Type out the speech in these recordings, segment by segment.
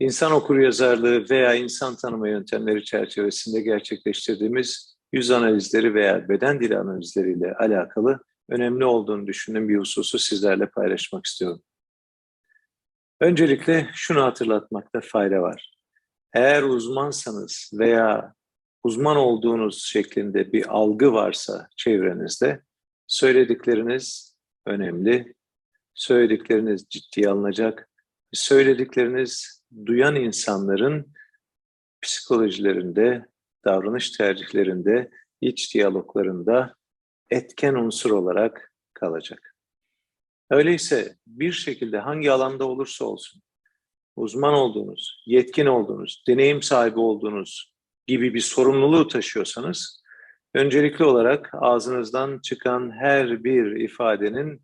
İnsan okur yazarlığı veya insan tanıma yöntemleri çerçevesinde gerçekleştirdiğimiz yüz analizleri veya beden dili analizleriyle alakalı önemli olduğunu düşündüğüm bir hususu sizlerle paylaşmak istiyorum. Öncelikle şunu hatırlatmakta fayda var. Eğer uzmansanız veya uzman olduğunuz şeklinde bir algı varsa çevrenizde söyledikleriniz önemli, söyledikleriniz ciddiye alınacak, söyledikleriniz duyan insanların psikolojilerinde, davranış tercihlerinde, iç diyaloglarında etken unsur olarak kalacak. Öyleyse bir şekilde hangi alanda olursa olsun, uzman olduğunuz, yetkin olduğunuz, deneyim sahibi olduğunuz gibi bir sorumluluğu taşıyorsanız, öncelikli olarak ağzınızdan çıkan her bir ifadenin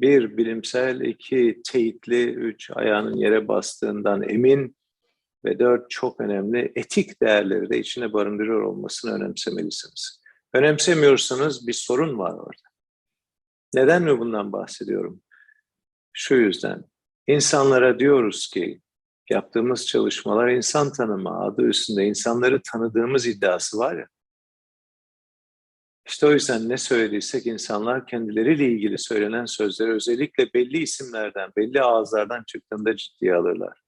bir bilimsel, iki teyitli, üç ayağının yere bastığından emin ve dört çok önemli etik değerleri de içine barındırıyor olmasını önemsemelisiniz. Önemsemiyorsanız bir sorun var orada. Neden mi bundan bahsediyorum? Şu yüzden. İnsanlara diyoruz ki yaptığımız çalışmalar insan tanımı adı üstünde insanları tanıdığımız iddiası var ya. İşte o yüzden ne söylediysek insanlar kendileriyle ilgili söylenen sözleri özellikle belli isimlerden, belli ağızlardan çıktığında ciddiye alırlar.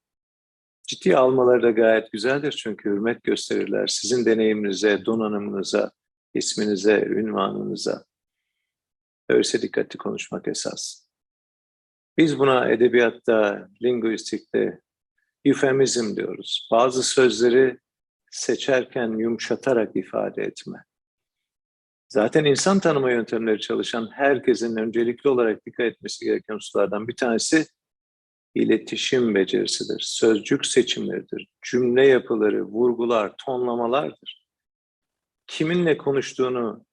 Ciddiye almaları da gayet güzeldir çünkü hürmet gösterirler. Sizin deneyiminize, donanımınıza, isminize, ünvanınıza. Öyleyse dikkatli konuşmak esas. Biz buna edebiyatta, linguistikte eufemizm diyoruz. Bazı sözleri seçerken yumuşatarak ifade etme. Zaten insan tanıma yöntemleri çalışan herkesin öncelikli olarak dikkat etmesi gereken hususlardan bir tanesi iletişim becerisidir. Sözcük seçimleridir. Cümle yapıları, vurgular, tonlamalardır. Kiminle konuştuğunu,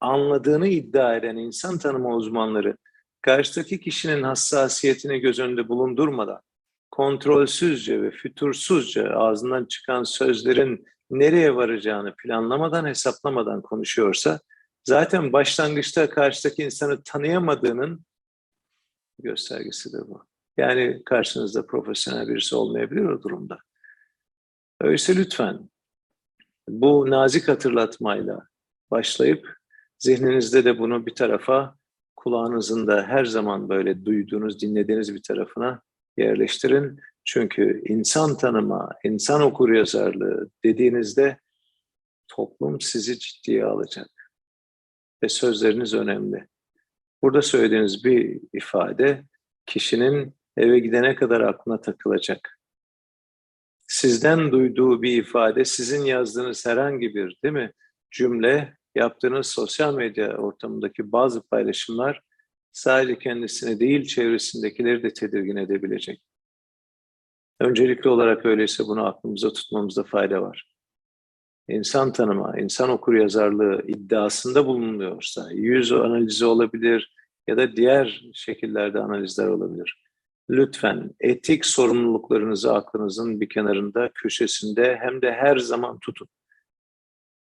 anladığını iddia eden insan tanıma uzmanları karşıdaki kişinin hassasiyetini göz önünde bulundurmadan kontrolsüzce ve fütursuzca ağzından çıkan sözlerin nereye varacağını planlamadan, hesaplamadan konuşuyorsa zaten başlangıçta karşıdaki insanı tanıyamadığının göstergesidir bu. Yani karşınızda profesyonel birisi olmayabilir o durumda. Öyleyse lütfen bu nazik hatırlatmayla başlayıp zihninizde de bunu bir tarafa, kulağınızın da her zaman böyle duyduğunuz, dinlediğiniz bir tarafına yerleştirin. Çünkü insan tanıma, insan okur yazarlığı dediğinizde toplum sizi ciddiye alacak. Ve sözleriniz önemli. Burada söylediğiniz bir ifade kişinin eve gidene kadar aklına takılacak. Sizden duyduğu bir ifade, sizin yazdığınız herhangi bir değil mi cümle, yaptığınız sosyal medya ortamındaki bazı paylaşımlar sadece kendisini değil çevresindekileri de tedirgin edebilecek. Öncelikli olarak öyleyse bunu aklımıza tutmamızda fayda var. İnsan tanıma, insan okur yazarlığı iddiasında bulunuyorsa yüz analizi olabilir ya da diğer şekillerde analizler olabilir. Lütfen etik sorumluluklarınızı aklınızın bir kenarında, köşesinde hem de her zaman tutun.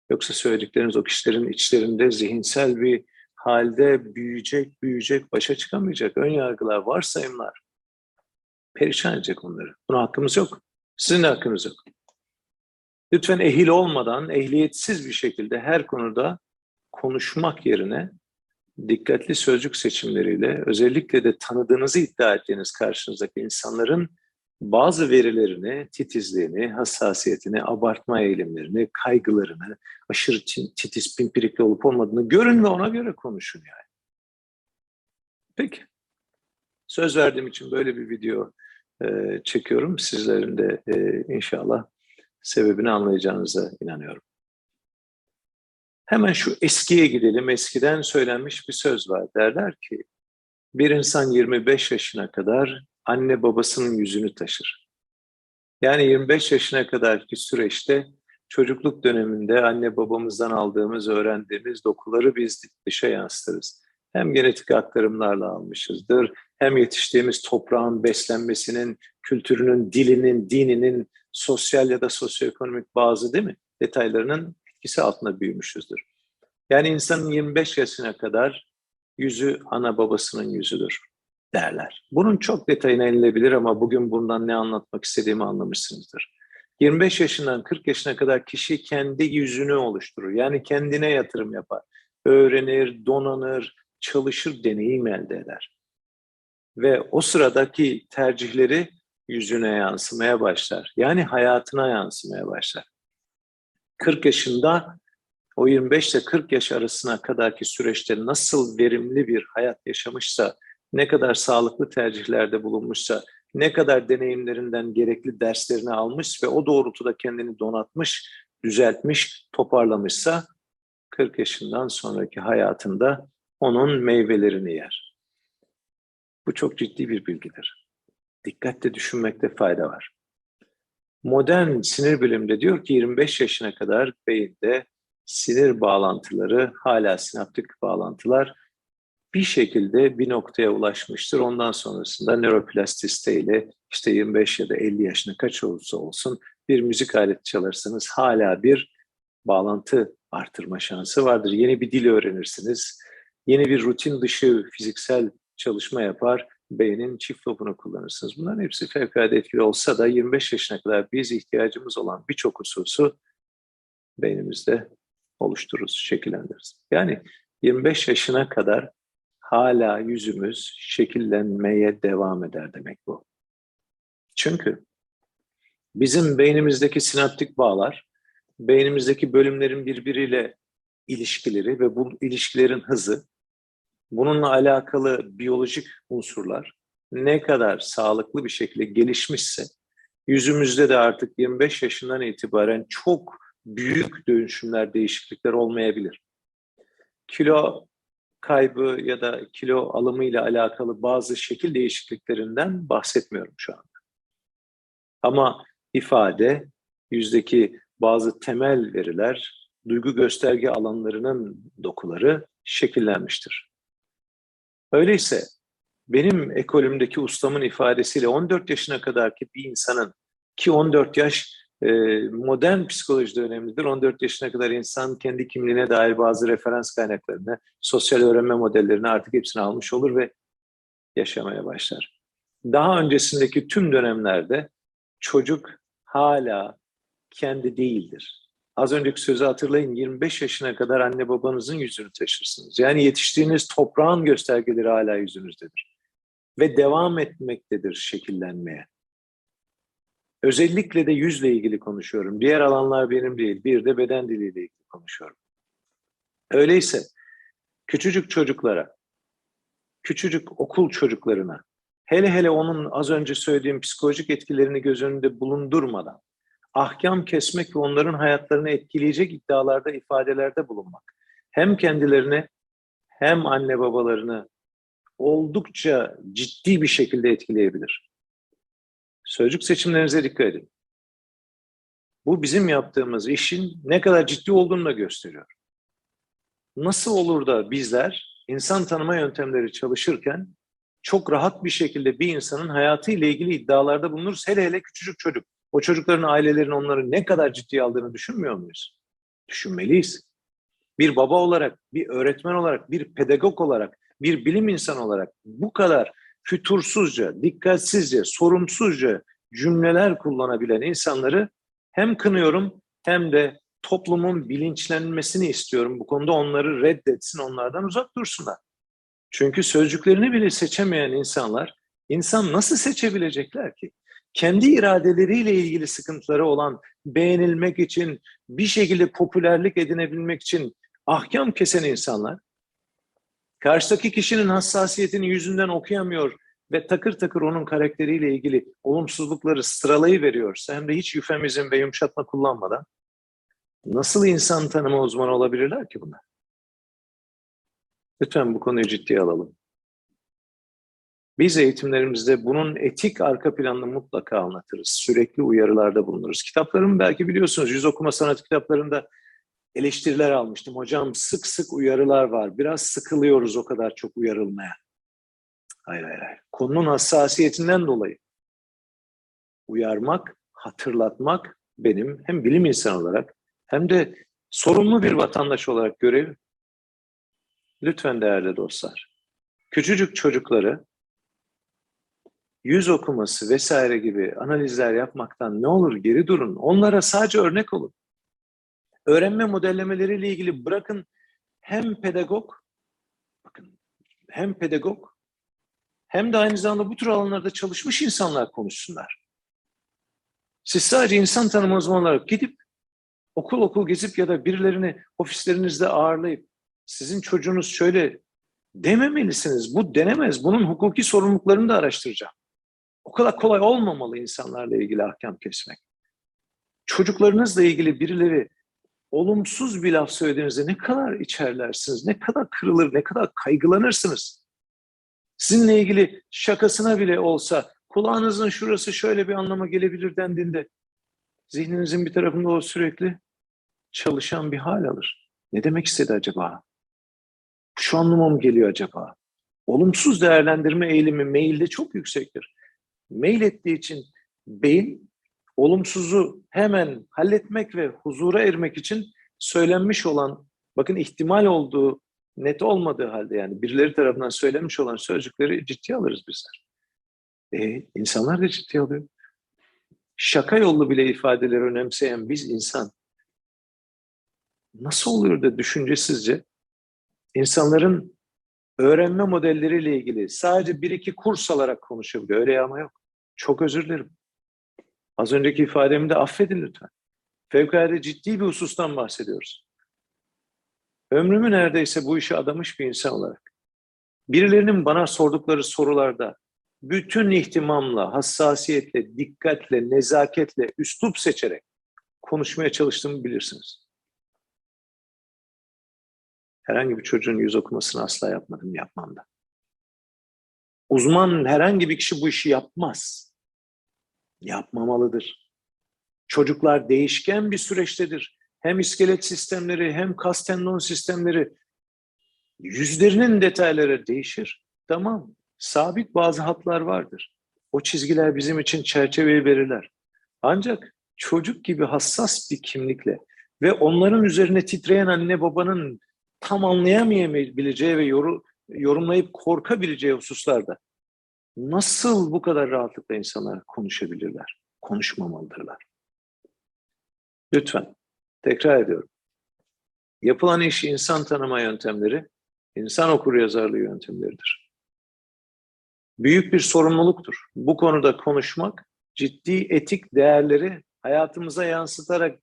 Yoksa söyledikleriniz o kişilerin içlerinde zihinsel bir halde büyüyecek, büyüyecek, başa çıkamayacak ön yargılar, varsayımlar perişan edecek onları. Buna hakkımız yok. Sizin de hakkınız yok. Lütfen ehil olmadan, ehliyetsiz bir şekilde her konuda konuşmak yerine dikkatli sözcük seçimleriyle özellikle de tanıdığınızı iddia ettiğiniz karşınızdaki insanların bazı verilerini, titizliğini, hassasiyetini, abartma eğilimlerini, kaygılarını, aşırı titiz, pimpirikli olup olmadığını görün ve ona göre konuşun yani. Peki. Söz verdiğim için böyle bir video e, çekiyorum. Sizlerin de e, inşallah sebebini anlayacağınıza inanıyorum. Hemen şu eskiye gidelim. Eskiden söylenmiş bir söz var. Derler ki bir insan 25 yaşına kadar anne babasının yüzünü taşır. Yani 25 yaşına kadarki süreçte çocukluk döneminde anne babamızdan aldığımız, öğrendiğimiz dokuları biz dışa yansıtırız. Hem genetik aktarımlarla almışızdır, hem yetiştiğimiz toprağın beslenmesinin, kültürünün, dilinin, dininin, sosyal ya da sosyoekonomik bazı değil mi? Detaylarının etkisi altında büyümüşüzdür. Yani insanın 25 yaşına kadar yüzü ana babasının yüzüdür. derler. Bunun çok detayına inilebilir ama bugün bundan ne anlatmak istediğimi anlamışsınızdır. 25 yaşından 40 yaşına kadar kişi kendi yüzünü oluşturur. Yani kendine yatırım yapar. Öğrenir, donanır, çalışır, deneyim elde eder. Ve o sıradaki tercihleri yüzüne yansımaya başlar. Yani hayatına yansımaya başlar. 40 yaşında o 25 ile 40 yaş arasına kadarki süreçte nasıl verimli bir hayat yaşamışsa, ne kadar sağlıklı tercihlerde bulunmuşsa, ne kadar deneyimlerinden gerekli derslerini almış ve o doğrultuda kendini donatmış, düzeltmiş, toparlamışsa 40 yaşından sonraki hayatında onun meyvelerini yer. Bu çok ciddi bir bilgidir. Dikkatle düşünmekte fayda var. Modern sinir bilimde diyor ki 25 yaşına kadar beyinde sinir bağlantıları hala sinaptik bağlantılar bir şekilde bir noktaya ulaşmıştır. Ondan sonrasında nöroplastisite ile işte 25 ya da 50 yaşına kaç olursa olsun bir müzik aleti çalarsanız hala bir bağlantı artırma şansı vardır. Yeni bir dil öğrenirsiniz. Yeni bir rutin dışı fiziksel çalışma yapar. Beynin çift lobunu kullanırsınız. Bunların hepsi fevkalade etkili olsa da 25 yaşına kadar biz ihtiyacımız olan birçok hususu beynimizde oluştururuz, şekillendiririz. Yani 25 yaşına kadar hala yüzümüz şekillenmeye devam eder demek bu. Çünkü bizim beynimizdeki sinaptik bağlar, beynimizdeki bölümlerin birbiriyle ilişkileri ve bu ilişkilerin hızı, bununla alakalı biyolojik unsurlar ne kadar sağlıklı bir şekilde gelişmişse, yüzümüzde de artık 25 yaşından itibaren çok büyük dönüşümler, değişiklikler olmayabilir. Kilo kaybı ya da kilo alımı ile alakalı bazı şekil değişikliklerinden bahsetmiyorum şu anda. Ama ifade, yüzdeki bazı temel veriler, duygu gösterge alanlarının dokuları şekillenmiştir. Öyleyse benim ekolümdeki ustamın ifadesiyle 14 yaşına kadarki bir insanın ki 14 yaş e, modern psikolojide önemlidir. 14 yaşına kadar insan kendi kimliğine dair bazı referans kaynaklarını, sosyal öğrenme modellerini artık hepsini almış olur ve yaşamaya başlar. Daha öncesindeki tüm dönemlerde çocuk hala kendi değildir. Az önceki sözü hatırlayın 25 yaşına kadar anne babanızın yüzünü taşırsınız. Yani yetiştiğiniz toprağın göstergeleri hala yüzünüzdedir. Ve devam etmektedir şekillenmeye. Özellikle de yüzle ilgili konuşuyorum. Diğer alanlar benim değil. Bir de beden diliyle ilgili konuşuyorum. Öyleyse küçücük çocuklara, küçücük okul çocuklarına, hele hele onun az önce söylediğim psikolojik etkilerini göz önünde bulundurmadan ahkam kesmek ve onların hayatlarını etkileyecek iddialarda, ifadelerde bulunmak hem kendilerini hem anne babalarını oldukça ciddi bir şekilde etkileyebilir. Sözcük seçimlerinize dikkat edin. Bu bizim yaptığımız işin ne kadar ciddi olduğunu da gösteriyor. Nasıl olur da bizler insan tanıma yöntemleri çalışırken çok rahat bir şekilde bir insanın hayatı ile ilgili iddialarda bulunuruz. Hele hele küçücük çocuk. O çocukların ailelerin onları ne kadar ciddiye aldığını düşünmüyor muyuz? Düşünmeliyiz. Bir baba olarak, bir öğretmen olarak, bir pedagog olarak, bir bilim insanı olarak bu kadar fütursuzca, dikkatsizce, sorumsuzca cümleler kullanabilen insanları hem kınıyorum hem de toplumun bilinçlenmesini istiyorum. Bu konuda onları reddetsin, onlardan uzak dursunlar. Çünkü sözcüklerini bile seçemeyen insanlar, insan nasıl seçebilecekler ki? Kendi iradeleriyle ilgili sıkıntıları olan, beğenilmek için, bir şekilde popülerlik edinebilmek için ahkam kesen insanlar, karşıdaki kişinin hassasiyetini yüzünden okuyamıyor ve takır takır onun karakteriyle ilgili olumsuzlukları sıralayı veriyorsa hem de hiç yüfemizm ve yumuşatma kullanmadan nasıl insan tanıma uzmanı olabilirler ki bunlar? Lütfen bu konuyu ciddiye alalım. Biz eğitimlerimizde bunun etik arka planını mutlaka anlatırız. Sürekli uyarılarda bulunuruz. Kitaplarımı belki biliyorsunuz yüz okuma sanat kitaplarında eleştiriler almıştım. Hocam sık sık uyarılar var. Biraz sıkılıyoruz o kadar çok uyarılmaya. Hayır hayır hayır. Konunun hassasiyetinden dolayı uyarmak, hatırlatmak benim hem bilim insanı olarak hem de sorumlu bir vatandaş olarak görevim. Lütfen değerli dostlar, küçücük çocukları yüz okuması vesaire gibi analizler yapmaktan ne olur geri durun. Onlara sadece örnek olun. Öğrenme modellemeleriyle ilgili bırakın hem pedagog, bakın hem pedagog hem de aynı zamanda bu tür alanlarda çalışmış insanlar konuşsunlar. Siz sadece insan tanımı uzmanı olarak gidip okul okul gezip ya da birilerini ofislerinizde ağırlayıp sizin çocuğunuz şöyle dememelisiniz. Bu denemez. Bunun hukuki sorumluluklarını da araştıracağım. O kadar kolay olmamalı insanlarla ilgili ahkam kesmek. Çocuklarınızla ilgili birileri olumsuz bir laf söylediğinizde ne kadar içerlersiniz, ne kadar kırılır, ne kadar kaygılanırsınız. Sizinle ilgili şakasına bile olsa kulağınızın şurası şöyle bir anlama gelebilir dendiğinde zihninizin bir tarafında o sürekli çalışan bir hal alır. Ne demek istedi acaba? Şu anlama mı geliyor acaba? Olumsuz değerlendirme eğilimi mailde çok yüksektir. Mail ettiği için beyin olumsuzu hemen halletmek ve huzura ermek için söylenmiş olan, bakın ihtimal olduğu net olmadığı halde yani birileri tarafından söylenmiş olan sözcükleri ciddiye alırız bizler. E, insanlar da ciddiye alıyor. Şaka yollu bile ifadeleri önemseyen biz insan nasıl oluyor da düşüncesizce insanların öğrenme modelleriyle ilgili sadece bir iki kurs alarak konuşabiliyor. Öyle ama yok. Çok özür dilerim. Az önceki ifademi de affedin lütfen. Fevkalade ciddi bir husustan bahsediyoruz. Ömrümü neredeyse bu işe adamış bir insan olarak birilerinin bana sordukları sorularda bütün ihtimamla, hassasiyetle, dikkatle, nezaketle, üslup seçerek konuşmaya çalıştığımı bilirsiniz. Herhangi bir çocuğun yüz okumasını asla yapmadım, yapmam da. Uzman herhangi bir kişi bu işi yapmaz. Yapmamalıdır. Çocuklar değişken bir süreçtedir. Hem iskelet sistemleri hem kas tendon sistemleri yüzlerinin detayları değişir. Tamam, sabit bazı hatlar vardır. O çizgiler bizim için çerçeveyi verirler. Ancak çocuk gibi hassas bir kimlikle ve onların üzerine titreyen anne babanın tam anlayamayabileceği ve yoru, yorumlayıp korkabileceği hususlarda nasıl bu kadar rahatlıkla insanlar konuşabilirler? Konuşmamalıdırlar. Lütfen, tekrar ediyorum. Yapılan iş insan tanıma yöntemleri, insan okur yazarlığı yöntemleridir. Büyük bir sorumluluktur. Bu konuda konuşmak, ciddi etik değerleri hayatımıza yansıtarak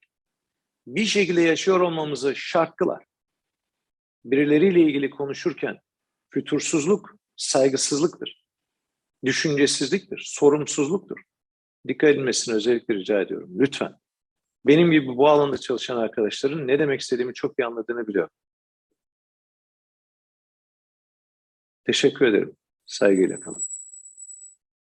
bir şekilde yaşıyor olmamızı şart kılar. Birileriyle ilgili konuşurken fütursuzluk saygısızlıktır. Düşüncesizliktir, sorumsuzluktur. Dikkat edilmesini özellikle rica ediyorum. Lütfen. Benim gibi bu alanda çalışan arkadaşların ne demek istediğimi çok iyi anladığını biliyorum. Teşekkür ederim. Saygıyla kalın.